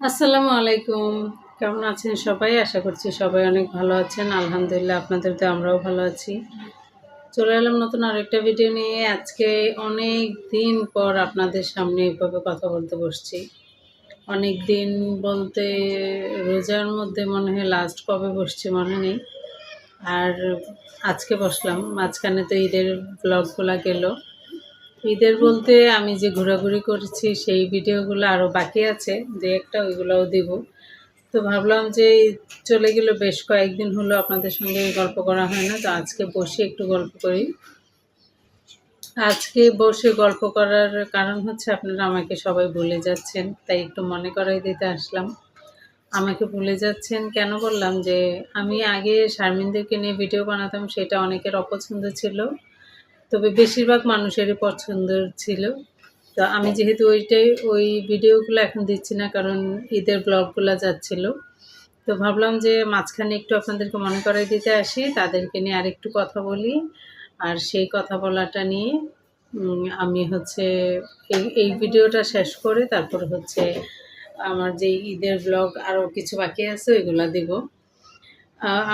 আসসালামু আলাইকুম। কেমন আছেন সবাই? আশা করছি সবাই অনেক ভালো আছেন। আলহামদুলিল্লাহ আপনাদের তো আমরাও ভালো আছি। চলে এলাম নতুন আরেকটা ভিডিও নিয়ে। আজকে অনেক দিন পর আপনাদের সামনে এইভাবে কথা বলতে বসছি। অনেক দিন বলতে রোজার মধ্যে মনে হয় লাস্ট কবে বসছি মনে নেই। আর আজকে বসলাম। মাঝখানে তো ঈদের ব্লগগুলো গেল। ঈদের বলতে আমি যে ঘোরাঘুরি করছি, সেই ভিডিওগুলো আরও বাকি আছে। যে একটা ওইগুলোও দিব। তো ভাবলাম যে চলে গেল বেশ কয়েকদিন হলো আপনাদের সঙ্গে গল্প করা হয় না, তো আজকে বসে একটু গল্প করি। আজকে বসে গল্প করার কারণ হচ্ছে আপনারা আমাকে সবাই ভুলে যাচ্ছেন, তাই একটু মনে করাই দিতে আসলাম। আমাকে ভুলে যাচ্ছেন কেন বললাম যে, আমি আগে শারমিনদেরকে নিয়ে ভিডিও বানাতাম, সেটা অনেকের অপছন্দ ছিল। তবে বেশিরভাগ মানুষেরই পছন্দের ছিল। তো আমি যেহেতু ওইটাই, ওই ভিডিওগুলো এখন দিচ্ছি না, কারণ ঈদের ব্লগগুলো যাচ্ছিল। তো ভাবলাম যে মাঝখানে একটু আপনাদেরকে মনে করাই দিতে আসি, তাদেরকে নিয়ে আরেকটু কথা বলি। আর সেই কথা বলাটা নিয়ে আমি হচ্ছে এই এই ভিডিওটা শেষ করে তারপর হচ্ছে আমার যে ঈদের ব্লগ আরও কিছু বাকি আছে ওইগুলো দিব।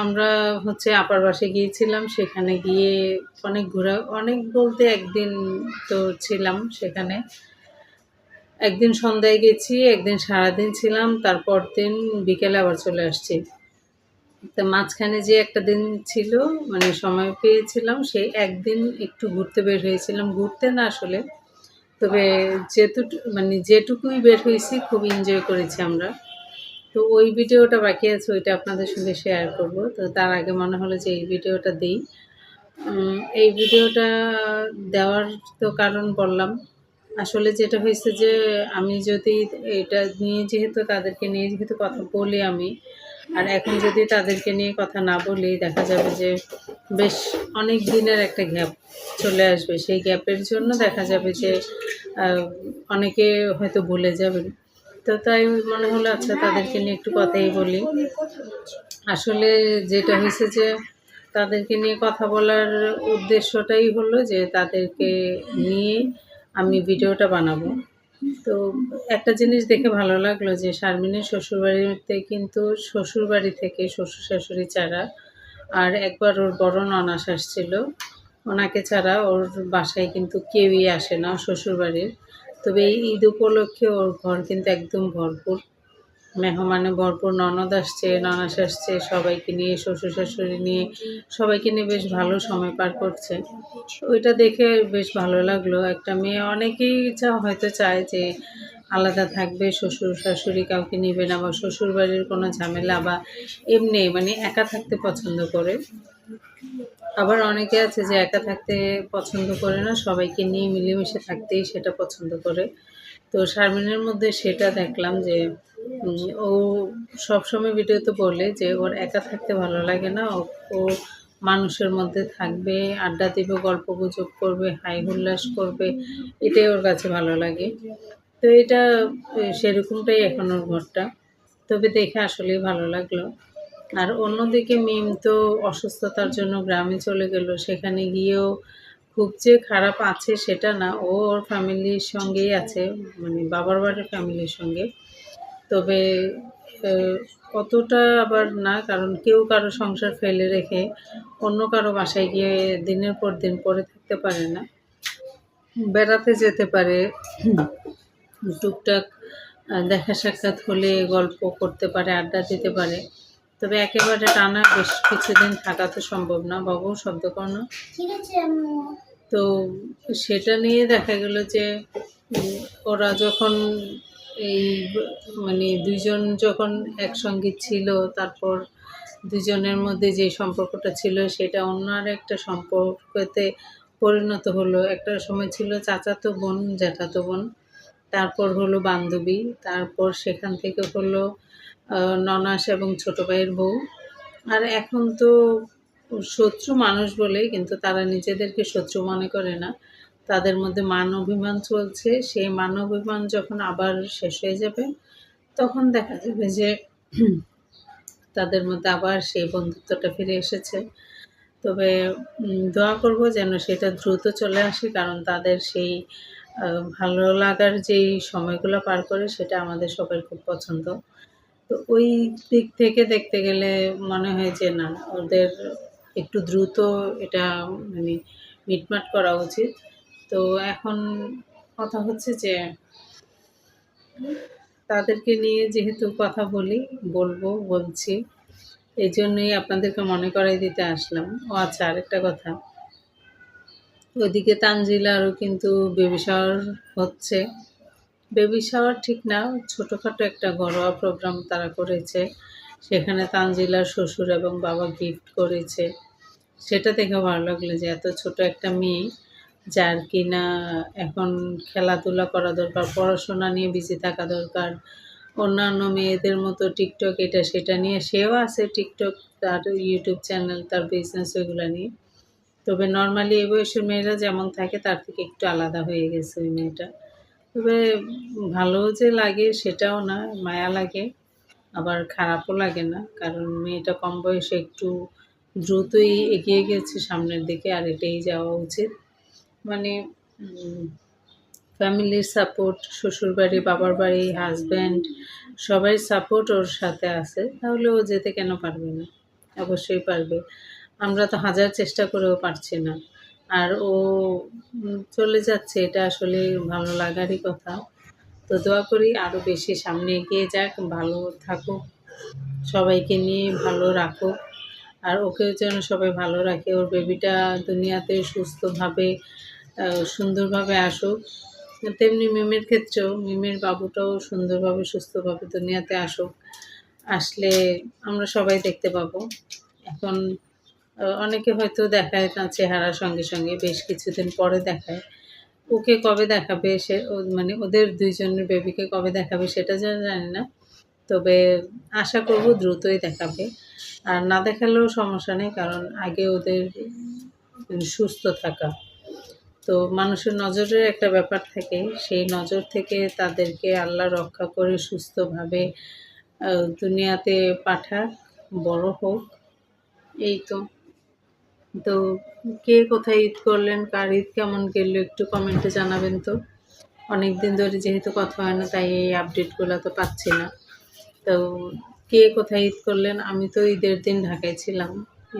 আমরা হচ্ছে আপার বাসে গিয়েছিলাম, সেখানে গিয়ে অনেক ঘোরা, অনেক বলতে একদিন তো ছিলাম সেখানে। একদিন সন্ধ্যায় গেছি, একদিন সারাদিন ছিলাম, তারপর দিন বিকেলে আবার চলে আসছি। তা মাঝখানে যে একটা দিন ছিল মানে সময় পেয়েছিলাম, সেই একদিন একটু ঘুরতে বের হয়েছিলাম। ঘুরতে না আসলে, তবে যেটুকু মানে যেটুকুই বের হয়েছি, খুব এনজয় করেছি আমরা। তো ওই ভিডিওটা বাকি আছে, ওইটা আপনাদের সঙ্গে শেয়ার করব। তো তার আগে মনে হলো যে এই ভিডিওটা দিই। এই ভিডিওটা দেওয়ার তো কারণ বললাম। আসলে যেটা হয়েছে যে, আমি যদি এটা নিয়ে যেহেতু তাদেরকে নিয়ে যেহেতু কথা বলি আমি, আর এখন যদি তাদেরকে নিয়ে কথা না বলি, দেখা যাবে যে বেশ অনেক দিনের একটা গ্যাপ চলে আসবে। সেই গ্যাপের জন্য দেখা যাবে যে অনেকে হয়তো ভুলে যাবেন। তো তাই মনে হলো আচ্ছা তাদেরকে নিয়ে একটু কথাই বলি। আসলে যেটা হয়েছে যে, তাদেরকে নিয়ে কথা বলার উদ্দেশ্যটাই হলো যে, তাদেরকে নিয়ে আমি ভিডিওটা বানাবো। তো একটা জিনিস দেখে ভালো লাগল যে, শারমিনের শ্বশুরবাড়িতে কিন্তু শ্বশুরবাড়ি থেকে শ্বশুর শাশুড়ি ছাড়া আর একবার ওর বড় ননাস আসছিল। ওনাকে ছাড়া ওর বাসায় কিন্তু কেউই আসে না শ্বশুরবাড়ির। তবে এই ঈদ উপলক্ষে ওর ঘর কিন্তু একদম ভরপুর। মেহমানে ভরপুর, ননদ আসছে ননাস আসছে, সবাইকে নিয়ে, শ্বশুর শাশুড়ি নিয়ে, সবাইকে নিয়ে বেশ ভালো সময় পার করছে। ওইটা দেখে বেশ ভালো লাগল। একটা মেয়ে অনেকেই চা হয়তো চায় যে আলাদা থাকবে, শ্বশুর শাশুড়ি কাউকে নেবে না বা শ্বশুর বাড়ির কোনো ঝামেলা বা এমনি মানে একা থাকতে পছন্দ করে। আবার অনেকে আছে যে একা থাকতে পছন্দ করে না, সবাইকে নিয়ে মিলেমিশে থাকতেই সেটা পছন্দ করে। তো শারমিনের মধ্যে সেটা দেখলাম যে ও সবসময় ভিডিওতে বলে যে ওর একা থাকতে ভালো লাগে না, ও মানুষের মধ্যে থাকবে, আড্ডা দিবে, গল্প গুজব করবে, হাই হুল্লাস করবে, এটাই ওর কাছে ভালো লাগে। তো এটা সেরকমটাই এখন ওর ঘরটা। তবে দেখে আসলেই ভালো লাগল। আর অন্যদিকে মিম তো অসুস্থতার জন্য গ্রামে চলে গেল। সেখানে গিয়েও খুব যে খারাপ আছে সেটা না, ও ওর ফ্যামিলির সঙ্গেই আছে মানে বাবার বাড়ির ফ্যামিলির সঙ্গে। তবে অতটা আবার না, কারণ কেউ কারও সংসার ফেলে রেখে অন্য কারও বাসায় গিয়ে দিনের পর দিন পরে থাকতে পারে না। বেড়াতে যেতে পারে। টুকটাক দেখা সাক্ষাৎ হলে গল্প করতে পারে, আড্ডা দিতে পারে। তবে একেবারে টানা বেশ কিছুদিন থাকা তো সম্ভব না। বাবু শব্দ করো তো সেটা নিয়ে দেখা গেল যে ওরা যখন এই মানে দুইজন যখন একসঙ্গে ছিল তারপর দুজনের মধ্যে যে সম্পর্কটা ছিল সেটা অন্য আর একটা সম্পর্কতে পরিণত হলো। একটা সময় ছিল চাচাতো বোন জ্যাঠাতো বোন। তারপর হলো বান্ধবী, তারপর সেখান থেকে হলো ননাস এবং ছোট ভাইয়ের বউ। আর এখন তো শত্রু মানুষ বলে কিন্তু তারা নিজেদেরকে শত্রু মনে করে না। তাদের মধ্যে মান অভিমান চলছে। সেই মান অভিমান যখন আবার শেষ হয়ে যাবে, তখন দেখা যাবে যে তাদের মধ্যে আবার সেই বন্ধুত্বটা ফিরে এসেছে। তবে দোয়া করব যেন সেটা দ্রুত চলে আসে, কারণ তাদের সেই ভালো লাগার যেই সময়গুলো পার করে সেটা আমাদের সবার খুব পছন্দ। তো ওই দিক থেকে দেখতে গেলে মনে হয় যে না, ওদের একটু দ্রুত এটা মানে মিটমাট করা উচিত। তো এখন কথা হচ্ছে যে তাদেরকে নিয়ে যেহেতু কথা বলি, বলব, বলছি, এই জন্যই আপনাদেরকে মনে করাই দিতে আসলাম। ও আচ্ছা আরেকটা কথা। ওইদিকে তানজিলারও কিন্তু বেবি শাওয়ার হচ্ছে। বেবি শাওয়ার ঠিক না, ছোটোখাটো একটা ঘরোয়া প্রোগ্রাম তারা করেছে। সেখানে তানজিলার শ্বশুর এবং বাবা গিফট করেছে। সেটা দেখে ভালো লাগল যে এত ছোট একটা মেয়ে যার কিনা এখন খেলাধুলা করা দরকার, পড়াশোনা নিয়ে বিজি থাকা দরকার। অন্যান্য মেয়েদের মতো টিকটক এটা সেটা নিয়ে সেও আছে টিকটক তার ইউটিউব চ্যানেল তার বিজনেস ওইগুলো নিয়ে। তবে নর্মালি এই বয়সের মেয়েরা যেমন থাকে, তার থেকে একটু আলাদা হয়ে গেছে ওই মেয়েটা। তবে ভালো যে লাগে সেটাও না, মায়া লাগে, আবার খারাপও লাগে না, কারণ মেয়েটা কম বয়সে একটু দ্রুতই এগিয়ে গেছে সামনের দিকে, আর এটাই যাওয়া উচিত। মানে ফ্যামিলির সাপোর্ট শ্বশুরবাড়ি, বাবার বাড়ি হাজব্যান্ড সবাই সাপোর্ট ওর সাথে আছে, তাহলে ও যেতে কেন পারবে না? অবশ্যই পারবে। আমরা তো হাজার চেষ্টা করেও পারছি না। আর ও চলে যাচ্ছে, এটা আসলে ভালো লাগারই কথা। তো দোয়া করি আরও বেশি সামনে এগিয়ে যাক, ভালো থাকুক, সবাইকে নিয়ে ভালো রাখুক। আর ওকেও যেন সবাই ভালো রাখে, ওর বেবিটা দুনিয়াতে সুস্থভাবে সুন্দরভাবে আসুক। তেমনি মিমের ক্ষেত্রেও, মিমের বাবুটাও সুন্দরভাবে, সুস্থভাবে দুনিয়াতে আসুক। আসলে আমরা সবাই দেখতে পাবো। এখন অনেকে হয়তো দেখায় তার চেহারার সঙ্গে সঙ্গে, বেশ কিছুদিন পরে দেখায়। ওকে কবে দেখাবে সে মানে ওদের দুইজনের বেবিকে কবে দেখাবে সেটা যেন জানি না। তবে আশা করব দ্রুতই দেখাবে। আর না দেখালেও সমস্যা নেই, কারণ আগে ওদের সুস্থ থাকা। তো মানুষের নজরের একটা ব্যাপার থাকে, সেই নজর থেকে তাদেরকে আল্লাহ রক্ষা করে সুস্থভাবে দুনিয়াতে পাঠাক, বড় হোক। এই তো। তো কে কোথায় ঈদ করলেন, কার ঈদ কেমন গেল একটু কমেন্টে জানাবেন তো। অনেক দিন ধরে যেহেতু কথা হয় না, তাই এই আপডেটগুলো তো পাচ্ছি না। তো কে কোথায় ঈদ করলেন? আমি তো ঈদের দিন ঢাকায় ছিলাম।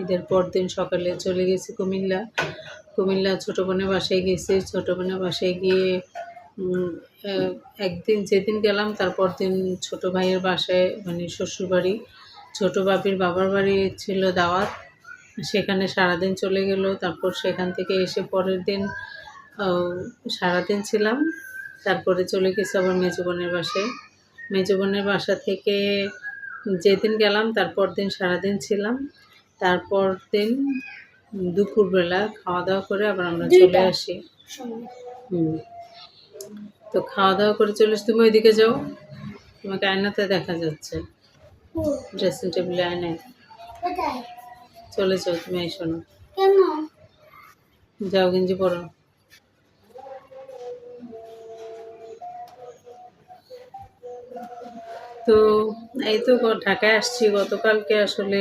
ঈদের পর দিন সকালে চলে গেছি কুমিল্লা। কুমিল্লা ছোটো বোনের বাসায় গেছি। ছোটো বোনের বাসায় গিয়ে একদিন যেদিন গেলাম তারপর দিন ছোটো ভাইয়ের বাসায় মানে শ্বশুরবাড়ি। ছোটো বাপির বাবার বাড়ি ছিল দাওয়াত। সেখানে সারাদিন চলে গেল। তারপর সেখান থেকে এসে পরের দিন সারাদিন ছিলাম। তারপরে চলে গেছি আবার মেজো বোনের বাসায়। মেজো বোনের বাসা থেকে যেদিন গেলাম তারপর দিন সারাদিন ছিলাম। তারপর দিন দুপুরবেলা খাওয়া দাওয়া করে আবার আমরা চলে আসি। হুম। তো খাওয়া দাওয়া করে চলে তুমি ওইদিকে যাও। তোমাকে আয়নাতে দেখা যাচ্ছে। ড্রেসিং টেবিলে আয়নায়। চলে যাও তুমি এসো না। কেন? যাও গেঞ্জি পরো। তো এই তো ঢাকায় আসছি গতকালকে আসলে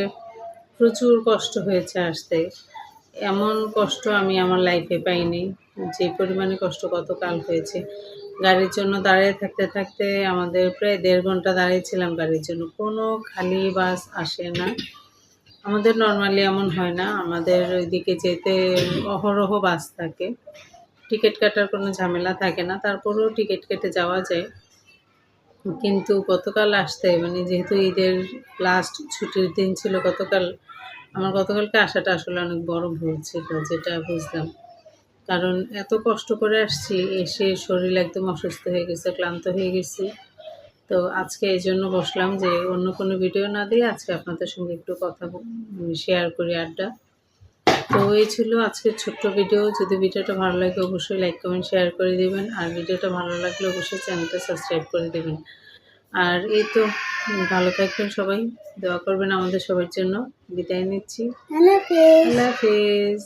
প্রচুর কষ্ট হয়েছে আসতে। এমন কষ্ট আমি আমার লাইফে পাইনি যে পরিমাণে কষ্ট গতকাল হয়েছে। গাড়ির জন্য দাঁড়িয়ে থাকতে থাকতে আমাদের প্রায় দেড় ঘণ্টা দাঁড়িয়েছিলাম গাড়ির জন্য। কোনো খালি বাস আসে না। আমাদের নর্মালি এমন হয় না। আমাদের ওইদিকে যেতে অহরহ বাস থাকে। টিকিট কাটার কোনো ঝামেলা থাকে না, তারপরেও টিকিট কেটে যাওয়া যায়। কিন্তু গতকাল আসতে মানে যেহেতু ঈদের লাস্ট ছুটির দিন ছিল গতকাল, আমার গতকালকে আসাটা আসলে অনেক বড় ভুল ছিল, যেটা বুঝলাম। কারণ এত কষ্ট করে আসছি, এসে শরীর একদম অসুস্থ হয়ে গেছে, ক্লান্ত হয়ে গেছি। তো আজকে এই জন্য বসলাম যে অন্য কোনো ভিডিও না দিয়ে আজকে আপনাদের সঙ্গে একটু কথা শেয়ার করি আড্ডা। তো এই ছিল আজকের ছোট্ট ভিডিও যদি ভিডিওটা ভালো লাগে অবশ্যই লাইক কমেন্ট শেয়ার করে দেবেন। আর ভিডিওটা ভালো লাগলে অবশ্যই চ্যানেলটা সাবস্ক্রাইব করে দেবেন। আর এই তো ভালো থাকবেন সবাই। দোয়া করবেন আমাদের সবার জন্য। বিদায় নিচ্ছি। আল্লাহ হাফিজ।